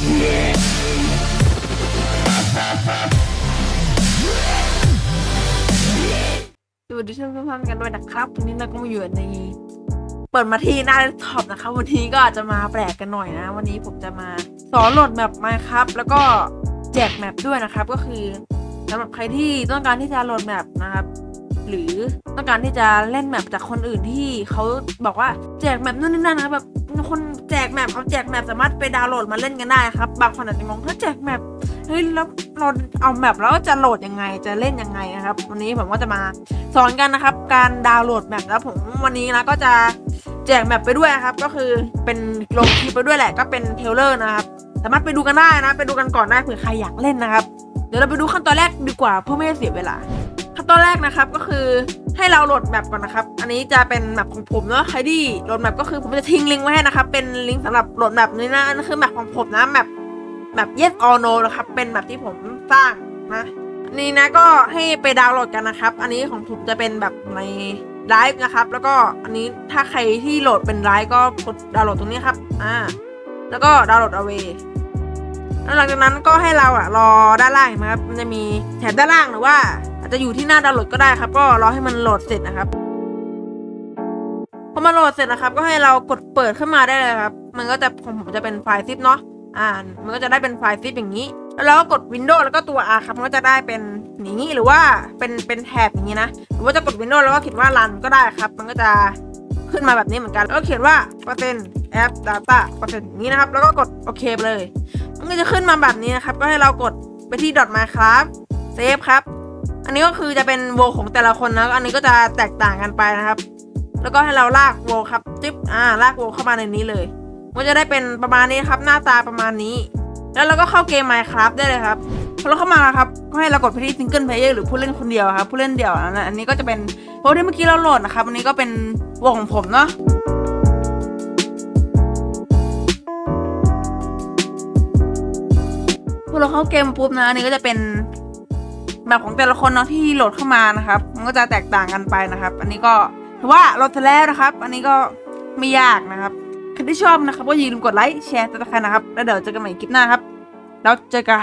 สวัสดีท่านผู้ฟังกันด้วยนะครับวันนี้เราก็มาอยู่ในเปิดมาที่หน้าแล็ปท็อปนะครับ วันนี้ก็อาจจะมาแปลกกันหน่อยนะ วันนี้ผมจะมาสอนโหลดแมปมาครับ แล้วก็แจกแมปด้วยนะครับ ก็คือสำหรับใครที่ต้องการที่จะโหลดแมปนะครับ หรือต้องการที่จะเล่นแมปจากคนอื่นที่เขาบอกว่าแจกแมปนู่นนี่นั่นนะครับแบบ คนแจกแมปเขาแจกแมปสามารถไปดาวน์โหลดมาเล่นกันได้ครับ บางคนอาจจะงงถ้าแจกแมปเฮ้ยแล้วเราเอาแมปแล้วจะโหลดยังไงจะเล่นยังไงนะครับ วันนี้ผมก็จะมาสอนกันนะครับ การดาวน์โหลดแมปแล้วผมวันนี้นะก็จะแจกแมปไปด้วยครับ ก็คือเป็นลงคลิปไปด้วยแหละก็เป็นเทเลอร์นะครับสามารถไปดูกันได้นะไปดูกันก่อนได้เผื่อใครอยากเล่นนะครับ เดี๋ยวเราไปดูขั้นตอนแรกดีกว่าเพื่อไม่ให้เสียเวลาขั้นตอนแรกนะครับก็คือ ให้เราโหลดแมปก่อนนะครับ อันนี้จะเป็นแมปของผมเนาะใครที่โหลดแมปก็คือผมจะทิ้งลิงก์ไว้ให้นะครับ เป็นลิงก์สำหรับโหลดแมปนี้นะอันนั่นคือแมปของผมนะแมปแมป yes or no นะครับ เป็นแมปที่ผมสร้างนะอันนี้นะก็ให้ไปดาวน์โหลดกันนะครับ อันนี้ของผมจะเป็นแบบในไลฟ์นะครับ แล้วก็อันนี้ถ้าใครที่โหลดเป็นไลฟ์ก็กดดาวน์โหลดตรงนี้ครับ อ่า แล้วก็ดาวน์โหลดเอาไว้แล้วหลังจากนั้นก็ให้เราอะรอด้านล่างเห็นไหมครับ มันจะมีแถบด้านล่างหรือว่า จจะอยู่ที่หน้าดาวน์โหลดก็ได้ครับ ก็รอให้มันโหลดเสร็จนะครับพอมาโหลดเสร็จนะครับ ก็ให้เรากดเปิดขึ้นมาได้เลยครับ มันก็จะของผมจะเป็นไฟล์ซิปเนาะอ่ามันก็จะได้เป็นไฟล์ซิปอย่างนี้ แล้วเราก็กด Windows แล้วก็ตัว R ครับมันก็จะได้เป็นอย่างนี้หรือว่าเป็นเป็นแถบอย่างนี้นะหรือว่าจะกด Windows แล้วก็เขียนว่า run ก็ได้ครับ มันก็จะขึ้นมาแบบนี้เหมือนกัน แล้วก็เขียนว่าเปอร์เซ็นต์ app data เปอร์เซ็นต์อย่างนี้นะครับ แล้วก็กดโอเคไปเลย มันก็จะขึ้นมาแบบนี้นะครับ ก็ให้เรากดไปที่ dot my ครับเซฟครับ อันนี้ก็คือจะเป็นโวของแต่ละคนนะ อันนี้ก็จะแตกต่างกันไปนะครับ แล้วก็ให้เราลากโวครับจิ๊บอ่าลากโวเข้ามาในนี้เลย มันจะได้เป็นประมาณนี้ครับ หน้าตาประมาณนี้ แล้วเราก็เข้าเกม Minecraft ได้เลยครับพอเราเข้ามาครับก็ให้เรากดไปที่ Single Player หรือผู้เล่นคนเดียวครับ ผู้เล่นเดี่ยวนะอันนี้ก็จะเป็นโพสที่เมื่อกี้เราโหลดนะครับ อันนี้ก็เป็นวงของผมเนาะพอเราเข้าเกมปุ๊บนะอันนี้ก็จะเป็น แบบของแต่ละคนเนาะที่โหลดเข้ามานะครับ มันก็จะแตกต่างกันไปนะครับ อันนี้ก็ถือว่าโหลดเสร็จแล้วนะครับ อันนี้ก็ไม่ยากนะครับใครที่ชอบนะครับก็อย่าลืมกดไลค์แชร์ติดตามนะครับ แล้วเดี๋ยวเจอกันใหม่คลิปหน้าครับ แล้วเจอกัน